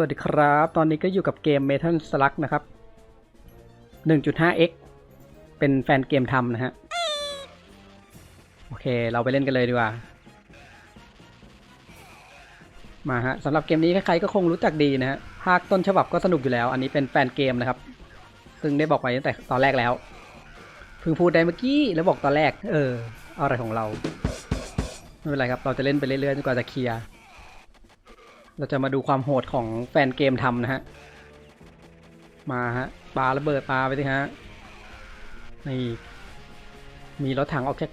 วัสดีครับ ตอนนี้ก็อยู่กับเกม Metal Slug นะครับ 1.5x เป็นแฟนเกมทำนะฮะ โอเค เราไปเล่นกันเลยดีกว่า มาฮะสำหรับเกมนี้ใครๆก็คงรู้จักดีนะฮะ ภาคต้นฉบับก็สนุกอยู่แล้ว อันนี้เป็นแฟนเกมนะครับ ซึ่งได้บอกไปตั้งแต่ตอนแรกแล้ว เพิ่งพูดได้เมื่อกี้แล้วบอกตอนแรก เอออาอะไรของเรา ไม่เป็นไรครับ เราจะเล่นไปเรื่อยๆจนกว่าจะเคลียร์ เราจะมาดูความโหดของแฟนเกมทำนะฮะ มาฮะปาระเบิดปาไปสิฮะ นี่ มีรถถังออกจาก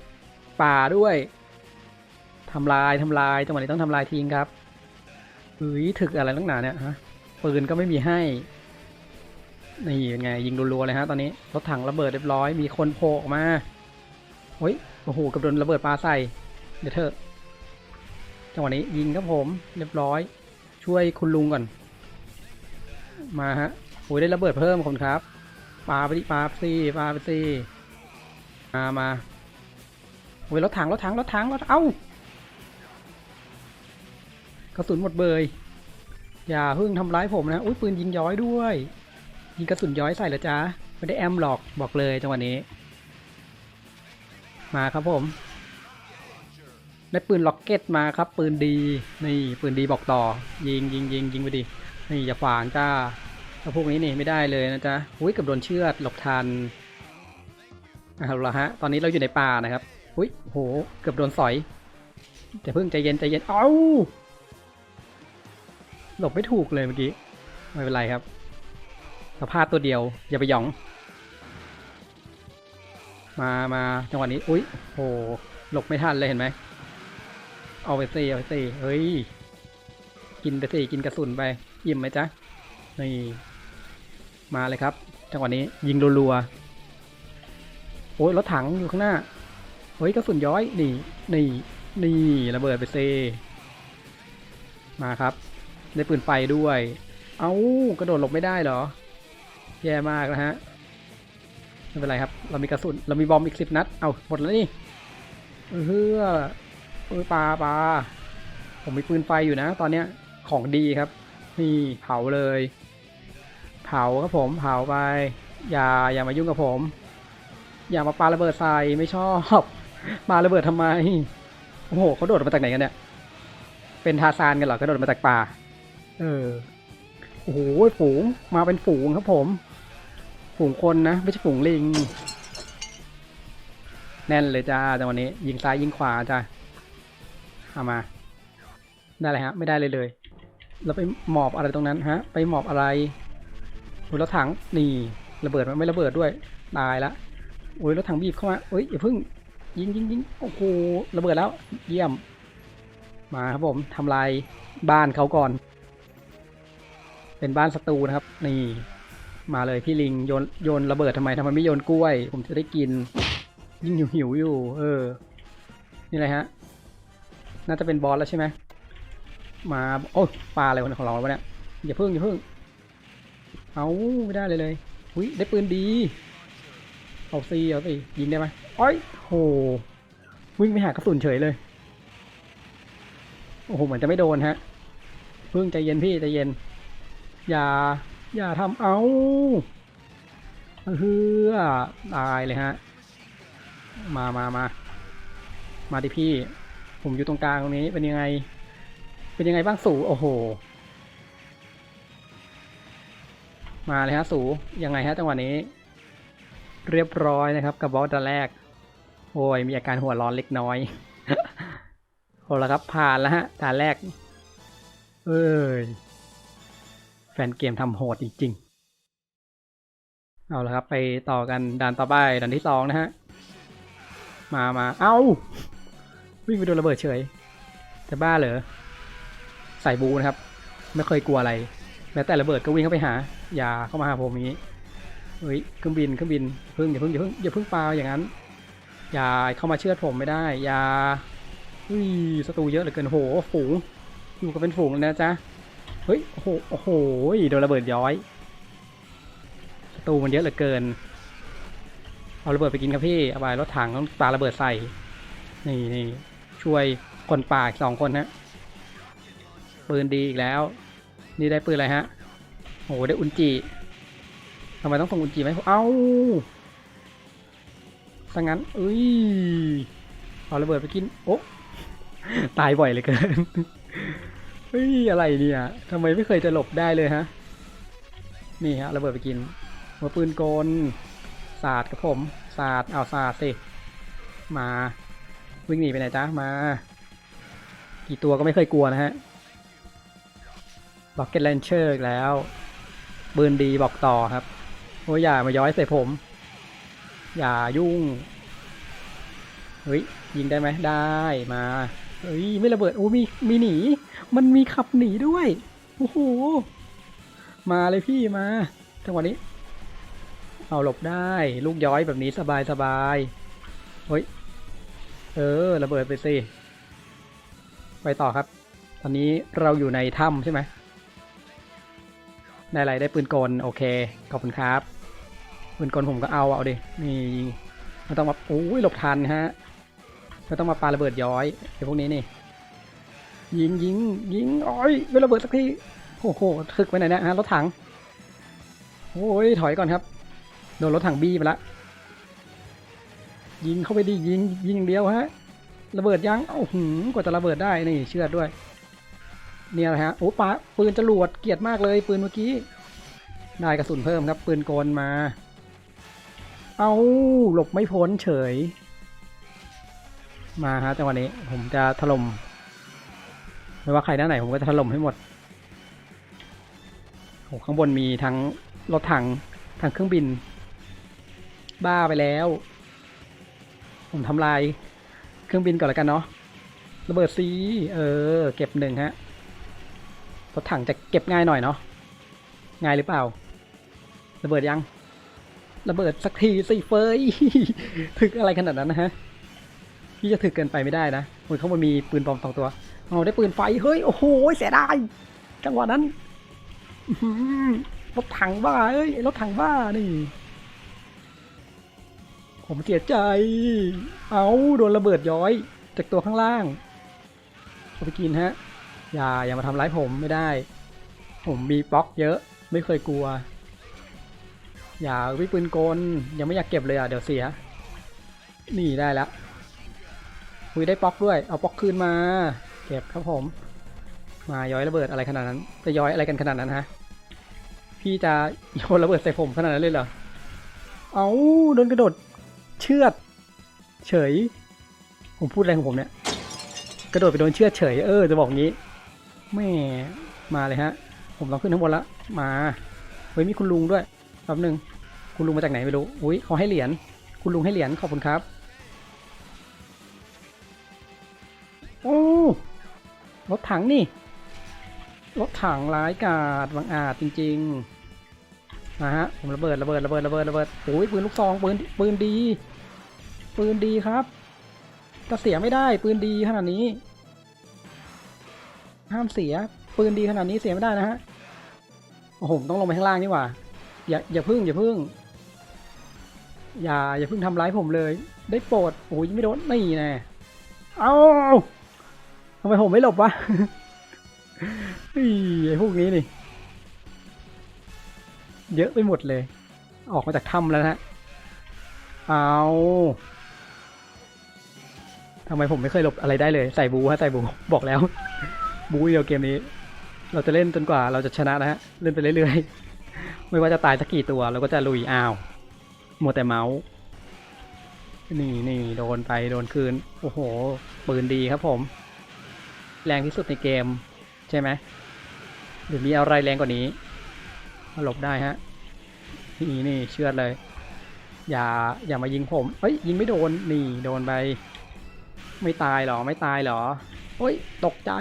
ป่าด้วยทำลายทำลายจังหวะนี้ต้องทำลายทิ้งครับเฮ้ยถึกอะไรตั้งหนาเนี่ยฮะปืนก็ไม่มีให้ นี่เป็นไง ยิงรัวๆเลยฮะตอนนี้รถถังระเบิดเรียบร้อย มีคนโผล่ออกมาเฮ้ยโอ้โหกับโดนระเบิดปลาใส่ เดี๋ยวเถอะจังหวะนี้ยิงครับผมเรียบร้อย ช่วยคุณลุงก่อน มาฮะโอ้ยได้ระเบิดเพิ่มคุณครับปาไปดิปาไปสิปาไปสิมามาโอ้ยรถถังรถถังรถถังรถเอ้ากระสุนหมดเบยอย่าเพิ่งทำร้ายผมนะอุ้ยปืนยิงย้อยด้วย ยิงกระสุนย้อยใส่เหรอจ๊ะไม่ได้แอมหรอกบอกเลยจังหวะนี้ มาครับผม ได้ปืนล็อกเก็ตมาครับ ปืนดีนี่ปืนดีบอกต่อ ยิงยิงยิงยิงไปดินี่อย่าขวางจ้าถ้าพวกนี้นี่ไม่ได้เลยนะจ๊ะอุ้ยเกับโดนเชือดหลบทันเอาละฮะตอนนี้เราอยู่ในป่านะครับอุ้ยโหเกือบโดนสอยแต่เพิ่งใจเย็นใจเย็นเอาหลบไม่ถูกเลยเมื่อกี้ไม่เป็นไรครับสภาพตัวเดียว อย่าไปหยอง มามาจังหวะนี้อุ้ยโหหลบไม่ทันเลยเห็นไหม เอาไปสิเอาไปสิเฮ้ย กินไปสิกินกระสุนไปอิ่มไหมจ๊ะ นี่ มาเลยครับ จังหวะนี้ยิงรัวๆ โอ้ยรถถังอยู่ข้างหน้า เฮ้ยกระสุนย้อย นี่ นี่ นี่ระเบิดไปเซมาครับ ได้ปืนไฟด้วย เอ้ากระโดดหลบไม่ได้เหรอ แย่มากนะฮะ ไม่เป็นไรครับ เรามีกระสุน เรามีบอมอีกสิบนัด เอาหมดแล้วนี่เออ เออปลาปลาผมมีปืนไฟอยู่นะ ตอนเนี้ยของดีครับ นี่เผาเลย เผาครับผม เผาไป อย่าอย่ามายุ่งกับผม อย่ามาปาระเบิดใส่ไม่ชอบ มาระเบิดทำไม โอ้โหเขาโดดมาจากไหนกันเนี่ย เป็นทาซานกันเหรอกระโดดมาจากป่า เออ โอ้โหฝูง มาเป็นฝูงครับผม ฝูงคนนะ ไม่ใช่ฝูงลิง แน่นเลยจ้าจังวันนี้ ยิงซ้ายยิงขวาจ้า เอามา ได้เลยฮะ ไม่ได้เลยเลย เราไปหมอบอะไรตรงนั้นฮะ ไปหมอบอะไรโอ้ยรถถังนี่ระเบิดมันไม่ระเบิดด้วย ตายละโอ้ยรถถังบีบเข้ามาเอ้ยอย่าพิ่ง ยิงยิงยิงโอ้โหระเบิดแล้ว เยี่ยม มาครับผมทำลายบ้านเขาก่อน เป็นบ้านศัตรูนะครับ นี่ มาเลยพี่ลิงโยนโยนระเบิดทำไมทำไมไม่โยนกล้วย ผมจะได้กิน ยิ่งหิวหิวอยู่ เออ นี่อะไรฮะ น่าจะเป็นบอสแล้วใช่ไหมมาโอ้ยปลาอะไรของเราวะเนี่ยอย่าเพิ่งอย่าเพิ่งเอาไม่ได้เลยเลยอุ้ยได้ปืนดีเอาซีเอาสิยิงได้ไหมอ้อยโหวิ่งไปหากระสุนเฉยเลยโอ้โหเหมือนจะไม่โดนฮะเพิ่งใจเย็นพี่ใจเย็น อย่า อย่าทำเอาเฮือตายเลยฮะ มามามามาดิพี่ ผมอยู่ตรงกลางตรงนี้เป็นยังไง เป็นยังไงบ้างสูโอ้โห มาเลยฮะสูยังไงฮะจังหวะนี้ เรียบร้อยนะครับ กับบอสตอนแรก โอ้ยมีอาการหัวร้อนเล็กน้อยโอ้ละครับผ่านแล้วฮะด่าแรก เอ้ยแฟนเกมทำโหดจริงๆเอาละครับไปต่อกันด่านต่อไปด่านที่สองนะฮะมามาเอ้า วิ่งไปโดนระเบิดเฉยจะบ้าเหรอใส่บูนะครับ ไม่เคยกลัวอะไรแม้แต่ระเบิดก็วิ่งเข้าไปหา อย่าเข้ามาหาผมอย่างนี้เฮ้ยเครื่องบินเครื่องบินเพิ่งอย่าเพิ่งอย่าเพิ่งอย่าเพิ่งปลาอย่างนั้น อย่าเข้ามาเชือผมไม่ได้ อย่าอุ้ยศัตรูเยอะเหลือเกินโหฝูงอยู่กันเป็นฝูงเลยนะจ๊ะเฮ้ยโอ้โหโอ้โหโดนระเบิดย้อยศัตรูมันเยอะเหลือเกิน เอาระเบิดไปกินครับพี่เอาไปรถถังต้องปาระเบิดใส่นี่นี่ ช่วยคนป่าสองคนฮะปืนดีอีกแล้ว นี่ได้ปืนอะไรฮะโหได้อุนจิทำไมต้องส่งอุนจิไหมาให้ผมเอ้าสังงั้นเอ้ยเอาระเบิดไปกินโอ้ตายบ่อยเลยเกินเฮ้ยอะไรเนี่ยทำไมไม่เคยจะหลบได้เลยฮะนี่ฮะระเบิดไปกินหัวปืนกลสาดกับผมศาสาดเอาศาสาดสิมา วิ่งหนีไปไหนจ๊ะมา กี่ตัวก็ไม่เคยกลัวนะฮะบ็อกเก็ตแลนเชอร์อีกแล้วปืนดีบอกต่อครับโอ้ยอย่ามาย้อยใส่ผม อย่ายุ่งเฮ้ยยิงได้ไหมได้มาเฮ้ยไม่ระเบิดโอ้มีมีหนี มันมีขับหนีด้วยโอ้โหมาเลยพี่มาจังหวะนี้ เอาหลบได้ ลูกย้อยแบบนี้สบายสบายเฮ้ย เออระเบิดไปสิไปต่อครับ ตอนนี้เราอยู่ในถ้ำใช่ไหมได้อะไรได้ปืนกลโอเคขอบคุณครับปืนกลผมก็เอาเอาดินี่ไม่ต้องมาโอ้ยหลบทันฮะไม่ต้องมาปาระเบิดย้อยไอ้พวกนี้นี่ ยิงยิงยิงโอ้ยไม่ระเบิดสักทีโอ้โหถึกไปไหนเนะฮะรถถังโอ้ยถอยก่อนครับโดนรถถังบี้ไปละ ยิงเข้าไปดิยิงยิงอย่างเดียวฮะระเบิดยังโอ้โหกว่าจะระเบิดได้นี่เชื่อด้วย เนี่ยนะฮะโอ้ปาปืนจรวดเกลียดมากเลย ปืนเมื่อกี้ได้กระสุนเพิ่มครับปืนกลมา เอาหลบไม่พ้นเฉย มาฮะจังหวะนี้ผมจะถล่มไม่ว่าใครหน้าไหนผมก็จะถล่มให้หมดโอ้ข้างบนมีทั้งรถถังทั้งเครื่องบิน บ้าไปแล้ว ผมทำลายเครื่องบินก่อนแล้วกันเนาะระเบิดซีเออ เก็บหนึ่งฮะรถถังจะเก็บง่ายหน่อยเนาะง่ายหรือเปล่า ระเบิดยัง ระเบิดสักทีสิเฟยถึกอะไรขนาดนั้นนะฮะพี่จะถึกเกินไปไม่ได้นะโอ้ยเขามันมีปืนปลอมสองตัวเอาได้ปืนไฟเฮ้ยโอ้โหเสียดายจังหวะนั้นรถถังบ้าเอ้ยรถถังบ้านี่ ผมเสียใจ เอาโดนระเบิดย้อย จากตัวข้างล่างเอาไปกินฮะ อย่าอย่ามาทำร้ายผมไม่ได้ ผมมีบล็อกเยอะ ไม่เคยกลัว อย่าวิปืนกลยังไม่อยากเก็บเลยอะเดี๋ยวเสีย นี่ได้แล้วคุยได้บล็อกด้วย เอาบล็อกคืนมา เก็บครับผม มาย้อยระเบิดอะไรขนาดนั้น จะย้อยอะไรกันขนาดนั้นฮะ พี่จะโยนระเบิดใส่ผมขนาดนั้นเลยเหรอ เอาโดนกระโดด เชือดเฉย ผมพูดอะไรของผมเนี่ย กระโดดไปโดนเชือดเฉย เออ จะบอกงี้แม่มาเลยฮะ ผมต้องขึ้นข้างบนละ มา เฮ้ยมีคุณลุงด้วยแป๊บหนึง คุณลุงมาจากไหนไม่รู้ อุ้ยเขาให้เหรียญ คุณลุงให้เหรียญ ขอบคุณครับ โอ้ รถถังนี่ รถถังร้ายกาจบังอาจจริง ๆ มาฮะผมระเบิดระเบิดระเบิดระเบิดระเบิดโอ้ยปืนลูกซองปืนปืนดี ปืนดีครับจะเสียไม่ได้ปืนดีขนาดนี้ ห้ามเสียปืนดีขนาดนี้เสียไม่ได้นะฮะโอ้โหต้องลงไปข้างล่างนี่หว่า อย่าอย่าพึ่งอย่าพึ่ง อย่าอย่าพึ่งทำร้ายผมเลย ได้โปรดโอ้ยไม่โดนนี่แน่เอาทำไมผมไม่หลบวะไอ้พวกนี้นี่ เยอะไปหมดเลย ออกมาจากถ้ำแล้วนะฮะ เอาทำไมผมไม่เคยหลบอะไรได้เลย ใส่บูฮะใส่บูบอกแล้ว บูเดียวเกมนี้ เราจะเล่นจนกว่าเราจะชนะนะฮะ เล่นไปเรื่อยๆ ไม่ว่าจะตายสักกี่ตัวเราก็จะลุยอ้าวมัวแต่เมาส์นี่นี่โดนไปโดนคืน โอ้โห ปืนดีครับผม แรงที่สุดในเกม ใช่ไหมหรือมีอะไรแรงกว่านี้ หลบได้ฮะ นี่นี่เชือดเลย อย่าอย่ามายิงผมเอ้ยยิงไม่โดนนี่โดนไป ไม่ตายหรอไม่ตายหรอเฮ้ยตกใจ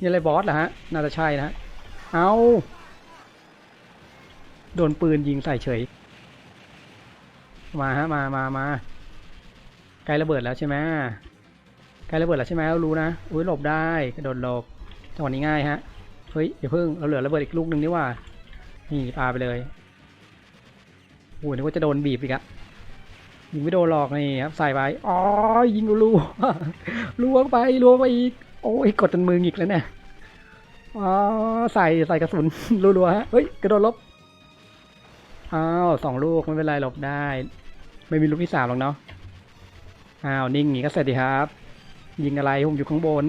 นี่อะไรบอสเหรอฮะน่าจะใช่นะเอาโดนปืนยิงใส่เฉย มาฮะมามามาใกล้ระเบิดแล้วใช่ไหมใกล้ระเบิดแล้วใช่ไหมเรารู้นะ อุ้ยหลบได้กระโดดหลบจังหวะนี้ง่ายฮะ เฮ้ยอย่าเพิ่งเราเหลือระเบิดอีกลูกหนึ่งนี่ว่า นี่ปาไปเลยโอ้ยนึกว่าจะโดนบีบอีกอะยิงไม่โดนหรอกนี่ครับใส่ไปอ๋อยิงรัวๆลวงไปลวงไปอีก โอ้ยกดจนมือหงิกแล้วเนี่ยอ๋อใส่ใส่กระสุนรัวๆฮะเฮ้ยกระโดดลบอ้าวสองลูกไม่เป็นไรหลบได้ ไม่มีลูกที่สามหรอกเนาะอ้าวนิ่งงนี้ก็เสร็จดีครับ ยิงอะไรผมอยู่ข้างบน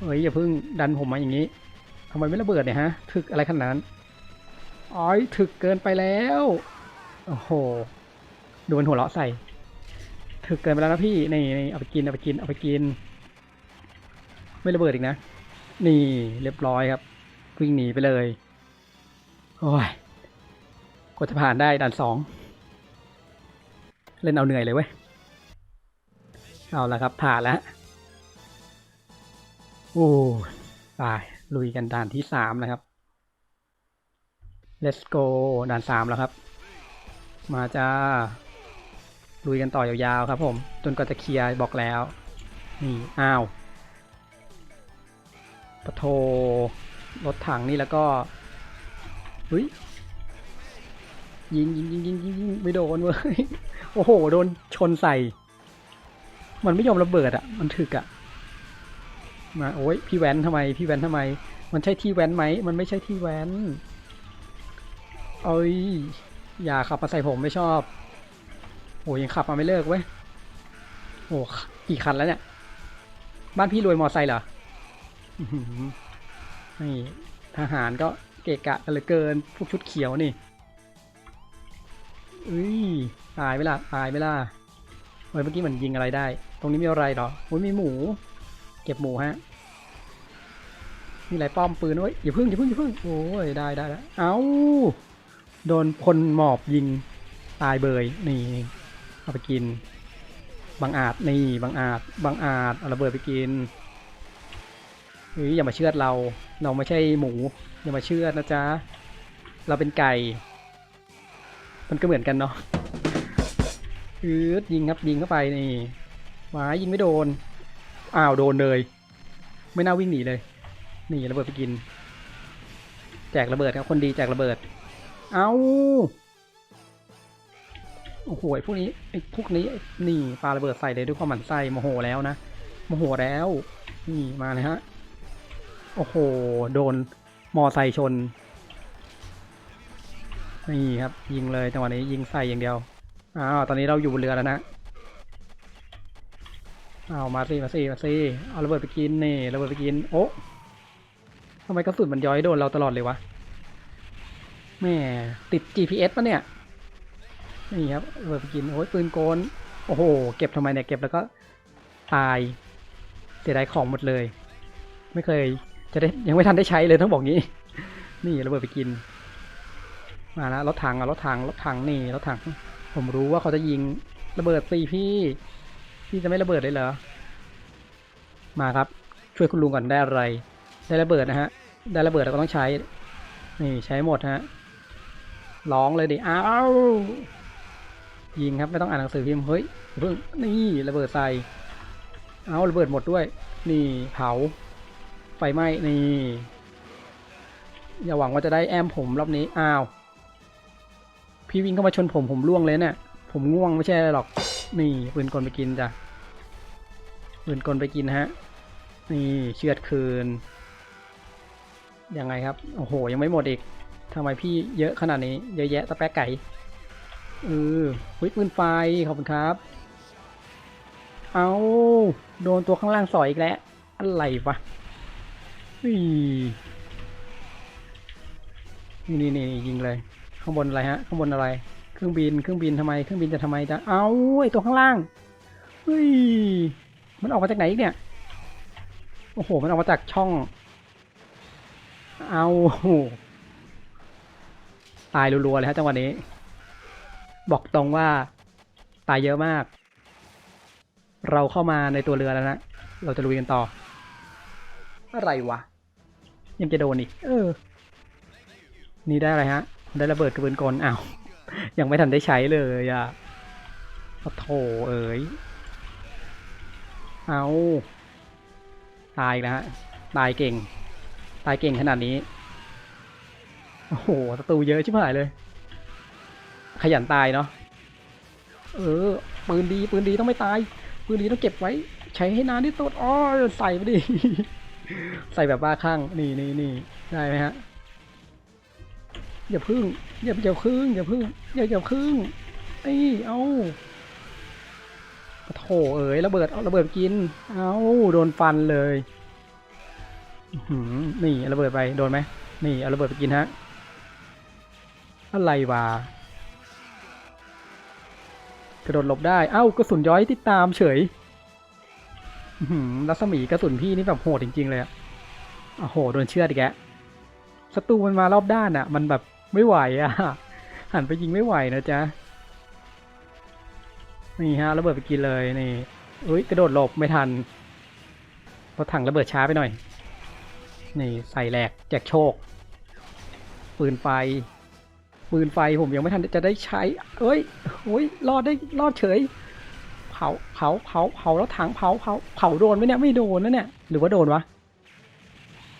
เฮ้ยอย่าเพิ่งดันผมมาอย่างนี้ทำไมไม่ระเบิดเนี่ยฮะถึกอะไรขนาดนั้น อ๋อยถึกเกินไปแล้ว โอ้โหโดนหัวเราะใส่ ถึกเกินไปแล้วนะพี่ นี่นี่เอาไปกิน เอาไปกิน เอาไปกิน ไม่ระเบิดอีกนะ นี่เรียบร้อยครับ วิ่งหนีไปเลย โอ้ยกว่าจะผ่านได้ด่านสอง เล่นเอาเหนื่อยเลยเว้ย เอาละครับ ผ่านแล้ว โอ้ไปลุยกันด่านที่สามนะครับ let's go ด่านสามแล้วครับ มาจ้า ลุยกันต่อยาวๆครับผม จนกว่าจะเคลียร์บอกแล้ว นี่อ้าวปะโทรถถังนี่แล้วก็เฮ้ยยิงยิงยิงยิงยิงยิงไม่โดนเว้ยโอ้โห โดนชนใส่ มันไม่ยอมระเบิดอะ มันถึกอะ มาโอ้ยพี่แว้นทำไม พี่แว้นทำไม มันใช่ที่แว้นไหม มันไม่ใช่ที่แว้น เอ้ย อย่าขับมาใส่ผมไม่ชอบโอ้ยังขับมาไม่เลิกเว้ยโอ้กี่คันแล้วเนี่ย บ้านพี่รวยมอไซค์เหรอนี่ทหารก็เกะกะกันเหลือเกิน พวกชุดเขียวนี่อุ้ยตายไปละตายไปละเฮ้ยเมื่อกี้มันยิงอะไรได้ ตรงนี้มีอะไรหรอโอ้ยมีหมู เก็บหมูฮะ มีอะไรป้อมปืนเว้ยอย่าพึ่งอย่าพึ่งอย่าพึ่งโอ้ยได้ได้แล้วเอ้า โดนคนหมอบยิงตายเบยนี่เอาไปกินบางอาจนี่บางอาจบางอาจเอาระเบิดไปกินเฮ้ยอย่ามาเชือดเรา เราไม่ใช่หมู อย่ามาเชือดนะจ๊ะ เราเป็นไก่ มันก็เหมือนกันเนาะอืดยิงครับยิงเข้าไปนี่หวายยิงไม่โดน อ้าวโดนเลย ไม่น่าวิ่งหนีเลย นี่ระเบิดไปกิน แจกระเบิดครับคนดีแจกระเบิด เอาโอ้โหพวกนี้ไอ้พวกนี้นี่ปาระเบิดใส่เลยด้วยความหมั่นไส้โมโหแล้วนะโมโหแล้ว นี่มาเลยฮะโอ้โหโดนมอไซค์ชนนี่ครับ ยิงเลยจังหวะนี้ยิงใส่อย่างเดียวอ้าวตอนนี้เราอยู่บนเรือแล้วนะเอามาสิมาสิมาสิเอาระเบิดไปกินนี่ระเบิดไปกินโอ้ทำไมกระสุนมันย้อยโดนเราตลอดเลยวะ แม่ติด GPS ปะเนี่ย นี่ครับระเบิดไปกิน โอ้ยปืนโกน โอ้โห เก็บทำไมเนี่ย เก็บแล้วก็ตายเสียดายของหมดเลย ไม่เคยจะได้ยังไม่ทันได้ใช้เลยต้องบอกงี้ นี่ระเบิดไปกิน มาแล้วรถถังอะรถถังรถถังนี่รถถัง ผมรู้ว่าเขาจะยิงระเบิดสิพี่ พี่จะไม่ระเบิดเลยเหรอ มาครับ ช่วยคุณลุงก่อนได้อะไร ได้ระเบิดนะฮะ ได้ระเบิดเราก็ต้องใช้ นี่ใช้หมดฮะ ร้องเลยดิ อ้าวยิงครับไม่ต้องอ่านหนังสือพิมพ์เฮ้ยเพิ่งนี่ระเบิดใส่เอาระเบิดหมดด้วย นี่เผา ไฟไหม้นี่ อย่าหวังว่าจะได้แอมผมรอบนี้อ้าวพี่วิ่งเข้ามาชนผมผมล่วงเลยเนี่ยผมง่วงไม่ใช่หรอก นี่ปืนกลไปกินจ้ะปืนกลไปกินฮะ นี่เชือดคืนยังไงครับ โอ้โห ยังไม่หมดอีก ทำไมพี่เยอะขนาดนี้ เยอะแยะตะแป๊กไก่เออหุ้ยปืนไฟ ขอบคุณครับ เอาโดนตัวข้างล่างสอยอีกแล้ว อะไรวะอึนี่นี่นี่ยิงเลย ข้างบนอะไรฮะ ข้างบนอะไร เครื่องบิน เครื่องบินทำไม เครื่องบินจะทำไมจะเอาไอตัวข้างล่าง เฮ้ย มันออกมาจากไหนอีกเนี่ย โอ้โห มันออกมาจากช่อง เอา ตายรัวๆเลยฮะจังหวะนี้ บอกตรงว่าตายเยอะมาก เราเข้ามาในตัวเรือแล้วนะ เราจะลุยกันต่อ อะไรวะ ยังจะโดนอีก เออ นี่ได้อะไรฮะ ได้ระเบิดกระเบือนกลอ้าว ยังไม่ทันได้ใช้เลยอะโอ้โถเอ๋ย เอา ตายแล้วฮะ ตายเก่ง ตายเก่งขนาดนี้ โอ้โหศัตรูเยอะชิบหายเลย ขยันตายเนาะเออปืนดีปืนดีต้องไม่ตาย ปืนดีต้องเก็บไว้ ใช้ให้นานที่สุดอ๋อใส่ไปดิใส่แบบบ้าคลั่งนี่นี่นี่ได้ไหมฮะอย่าพึ่งอย่าอย่าพึ่งอย่าพึ่งอย่าอย่าพึ่งไอ้เอาโถเอ๋ยระเบิดเอาระเบิดกิน เอาโดนฟันเลยหือนี่ระเบิดไปโดนไหมนี่เอาระเบิดไปกินฮะ อะไรวะกระโดดหลบได้ เอ้ากระสุนย้อยติดตามเฉยหือรัศมีกระสุนพี่นี่แบบโหดจริง ๆ เลยอะโอ้โหโดนเชือดอีกแกศัตรูมันมารอบด้านอะมันแบบไม่ไหวอะหันไปยิงไม่ไหวนะจ๊ะ นี่ฮะระเบิดไปกินเลยนี่เอ้ยกระโดดหลบไม่ทันรถถังระเบิดช้าไปหน่อย นี่ใส่แหลกแจกโชค ปืนไฟ ปืนไฟผมยังไม่ทันจะได้ใช้ เอ้ยโอ้ยรอดได้รอดเฉย เผาเผาเผาเผาแล้วถังเผาเผาเผาโดนไหมเนี่ยไม่โดนนะเนี่ยหรือว่าโดนวะ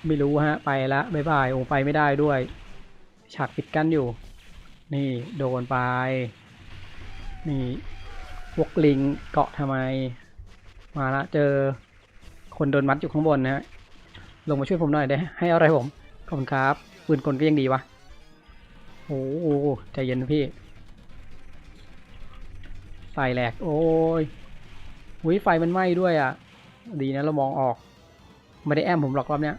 ไม่รู้ฮะไปละบายบายโอ้ไปไม่ได้ด้วย ฉากปิดกั้นอยู่ นี่โดนไป นี่พวกลิงเกาะทำไม มาละเจอคนโดนมัดอยู่ข้างบนนะฮะลงมาช่วยผมหน่อยได้ให้อะไรผมขอบคุณครับปืนกลก็ยังดีวะ โอ้โหใจเย็นพี่ไฟแหลก โอ้ยอุ้ยไฟมันไหม้ด้วยอะ ดีนะเรามองออก ไม่ได้แอมผมหรอกรอบเนี้ย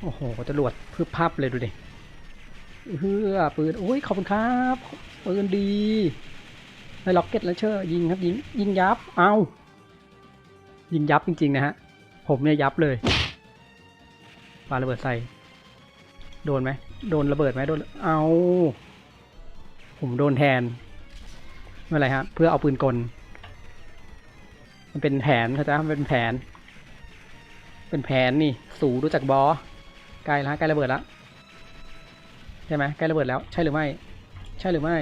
โอ้โหจรวดพึบพับเลยดูดิเฮือปืนโอ้ยขอบคุณครับปืนดีไอ้ล็อกเก็ตแล้วเชอร์ยิงครับยิงยิงยับ เอายิงยับจริงๆนะฮะ ผมเนี่ยยับเลยปาระเบิดใส่ โดนไหม โดนระเบิดไหมโดน เอา ผมโดนแทนไม่เป็นไรฮะ เพื่อเอาปืนกล มันเป็นแผนเขาใจมันเป็นแผน เป็นแผนนี่ สูรู้จักบอใกล้ล้วใกล้ระเบิดล้วใช่ไหมใกล้ระเบิดแล้ว ใช่หรือไม่ ใช่หรือไม่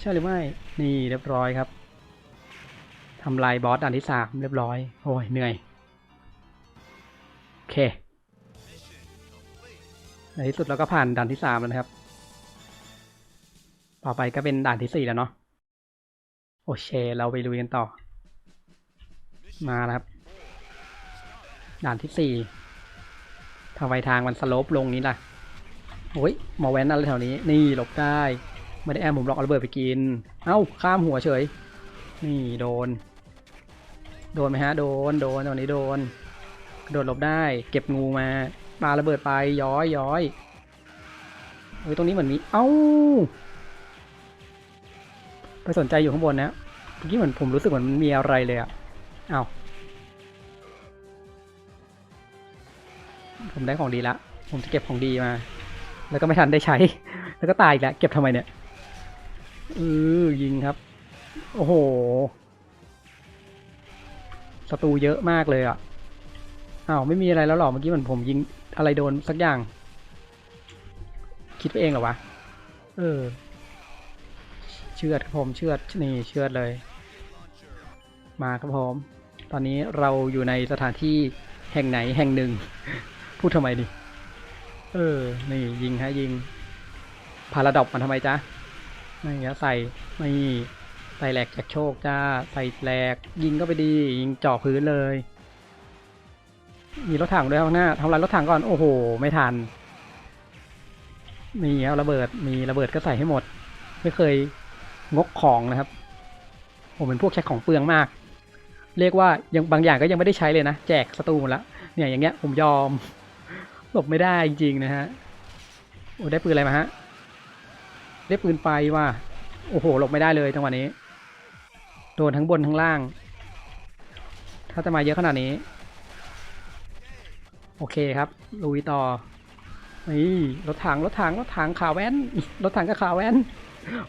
ใช่หรือไม่ นี่เรียบร้อยครับทำลายบอสด่านที่สามเรียบร้อย โอ้ยเหนื่อย โอเค ในที่สุดเราก็ผ่านด่านที่สามแล้วนะครับ ต่อไปก็เป็นด่านที่สี่แล้วเนาะ โอเค เราไปลุยกันต่อ มาแล้วครับ ด่านที่สี่ทำไมทางมันสโลปลงนี้ล่ะ โอ้ยหมอแว้นอะไรแถวนี้ นี่หลบได้ ไม่ได้แอมผมหรอกเอาระเบิดไปกิน เอ้า ข้ามหัวเฉย นี่โดน โดนไหมฮะ โดน โดนตอนนี้โดน โดดหลบได้ เก็บงูมา ปาระเบิดไปย้อยย้อยเฮ้ยตรงนี้เหมือนมี เอ้า ไปสนใจอยู่ข้างบนนะเมื่อกี้เหมือนผมรู้สึกเหมือนมันมีอะไรเลยอะเอ้า ผมได้ของดีละ ผมจะเก็บของดีมา แล้วก็ไม่ทันได้ใช้ แล้วก็ตายอีกแล้ว เก็บทำไมเนี่ยเออยิงครับ โอ้โหศัตรูเยอะมากเลยอะอ้าวไม่มีอะไรแล้วหรอเมื่อกี้เหมือนผมยิง อะไรโดนสักอย่าง คิดไปเองเหรอวะ เออ เชือดครับผมเชือดนี่เชือดเลย มาครับผม ตอนนี้เราอยู่ในสถานที่แห่งไหนแห่งหนึ่ง พูดทำไมดิ เออ นี่ยิงฮะยิง พาราดอกมันทำไมจ๊ะนี่ฮะใส่ไม่ใส่แหลกจากโชคจ้า ใส่แหลกยิงก็ไปดี ยิงเจาะพื้นเลย มีรถถังด้วยข้างหน้าทำลายรถถังก่อน โอ้โห ไม่ทัน มีเอาระเบิด มีระเบิดก็ใส่ให้หมด ไม่เคยงกของนะครับ ผมเป็นพวกใช้ของเปลืองมาก เรียกว่ายังบางอย่างก็ยังไม่ได้ใช้เลยนะ แจกศัตรูหมดละ เนี่ยอย่างเงี้ยผมยอม หลบไม่ได้จริงๆนะฮะ โอ้ได้ปืนอะไรมาฮะ ได้ปืนไฟว่ะ โอ้โห หลบไม่ได้เลยจังหวะนี้ โดนทั้งบนทั้งล่าง ถ้าจะมาเยอะขนาดนี้ โอเคครับลุยต่อนี่รถถังรถถังรถถังขาแว้นรถถังกับขาแว้น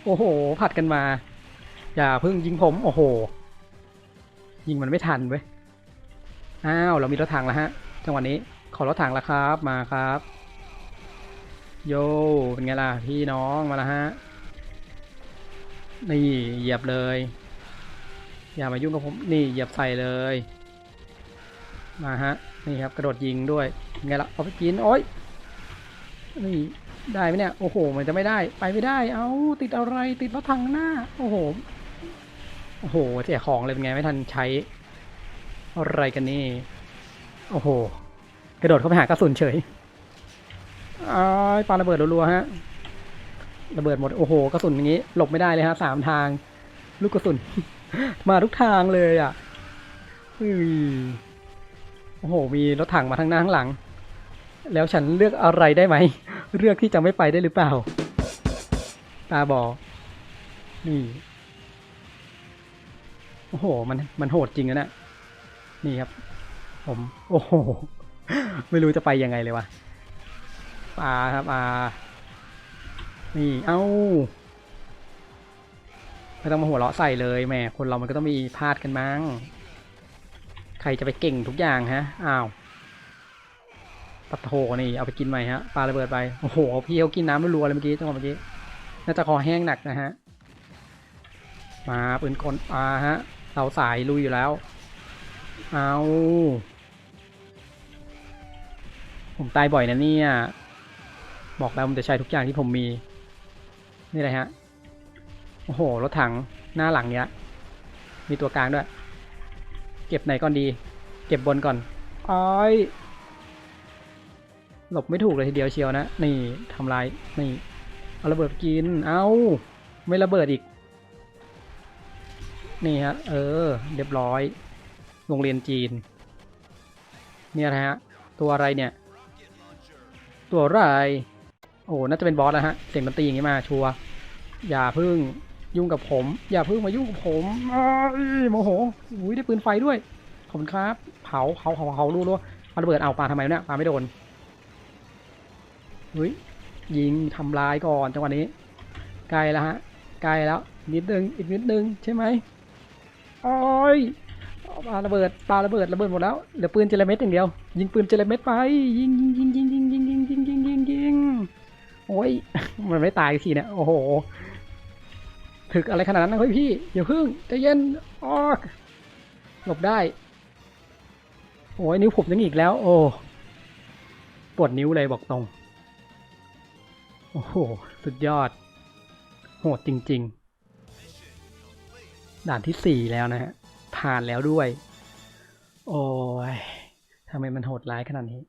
โอ้โห ผัดกันมา อย่าเพิ่งยิงผมโอ้โห ยิงมันไม่ทันเว้ยอ้าวเรามีรถถังแล้วฮะจังหวะนี้ขอรถถังแล้วครับมาครับ โยเป็นไงล่ะพี่น้องมาแล้วฮะนี่เหยียบเลย อย่ามายุ่งกับผมนี่เหยียบใส่เลย มาฮะ นี่ครับกระโดดยิงด้วยไงล่ะเอาไปกินโอ้ยนี่ได้ไหมเนี่ยโอ้โห มันจะไม่ได้ไปไม่ได้ เอาติดอะไรติดรถถังหน้า โอ้โหโอ้โหเสียของเลยเป็นไงไม่ทันใช้อะไรกันนี่โอ้โห กระโดดเข้าไปหากระสุนเฉยอ้ายปาระเบิดรัวๆฮะระเบิดหมดโอ้โหกระสุนอย่างนี้หลบไม่ได้เลยฮะสามทาง ลูกกระสุน มาทุกทางเลยอะอือ โอ้โห มีรถถังมาทางหน้าข้างหลัง แล้วฉันเลือกอะไรได้ไหม เลือกที่จะไม่ไปได้หรือเปล่า ตาบอ นี่ โอ้โห มัน มันโหดจริงนะเนี่ยนี่ครับ ผม โอ้โห ไม่รู้จะไปยังไงเลยวะปลาครับปลานี่ เอ้าไม่ต้องมาหัวเราะใส่เลยแหมคนเรามันก็ต้องมีพลาดกันมั้ง รจะไปเก่งทุกอย่างฮะ อ้าวปัดโถนี่เอาไปกินใหม่ฮะ ปลาระเบิดไป โอ้โห พี่เขากินน้ำรัวเลยเมื่อกี้จังหวะเมื่อกี้ น่าจะคอแห้งหนักนะฮะ มาปืนกลปลาฮะ เราสายลุยอยู่แล้ว เอาผมตายบ่อยนะเนี่ย บอกแล้วผมจะใช้ทุกอย่างที่ผมมี นี่เลยฮะ โอ้โห รถถังหน้าหลังเนี้ย มีตัวกลางด้วย เก็บไหนก่อนดี เก็บบนก่อนอ้อยหลบไม่ถูกเลยทีเดียวเชียวนะ นี่ทำลาย นี่ เอาระเบิดกิน เอาไม่ระเบิดอีก นี่ฮะ เออ เรียบร้อย โรงเรียนจีน เนี่ยนะฮะ ตัวอะไรเนี่ย ตัวอะไร โอ้ น่าจะเป็นบอสแล้วฮะ เสียงดนตรีอย่างนี้มาชัวร์อย่าพึ่ง ยุ่งกับผม อย่าเพึ่งมายุ่งกับผมอ้ยโมโหอุ้ยได้ปืนไฟด้วย ขอบคุณครับ เผาเผาเผาเผารู้รู้ปาระเบิดเอาปลาทำไมเนี่ยปลาไม่โดนอุ้ยยิงทำลายก่อนจังหวะนี้ใกลแล้วฮะใกลแล้วนิดนึงอีกนิดนึงใช่ไหมโอ้ยปลาระเบิดปลาระเบิดระเบิดหมดแล้วเหลือปืนเจลเม็ดอย่างเดียว ยิงปืนเจลเม็ดไปยิงยิงยิงยิงยิงยิงยิงยิงยิงยิงยิงโอ้ยมันไม่ตายทีเนี่ยโอ้โห ถึกอะไรขนาดนั้นนะเฮ้ยพี่อย่าพึ่งใจเย็นออกหลบได้ โอ้ยนิ้วผมยังอีกแล้ว โอ้ปวดนิ้วเลยบอกตรง โอ้โห สุดยอด โหดจริง ๆ ด่านที่สี่แล้วนะฮะ ผ่านแล้วด้วย โอ้ยทำไมมันโหดร้ายขนาดนี้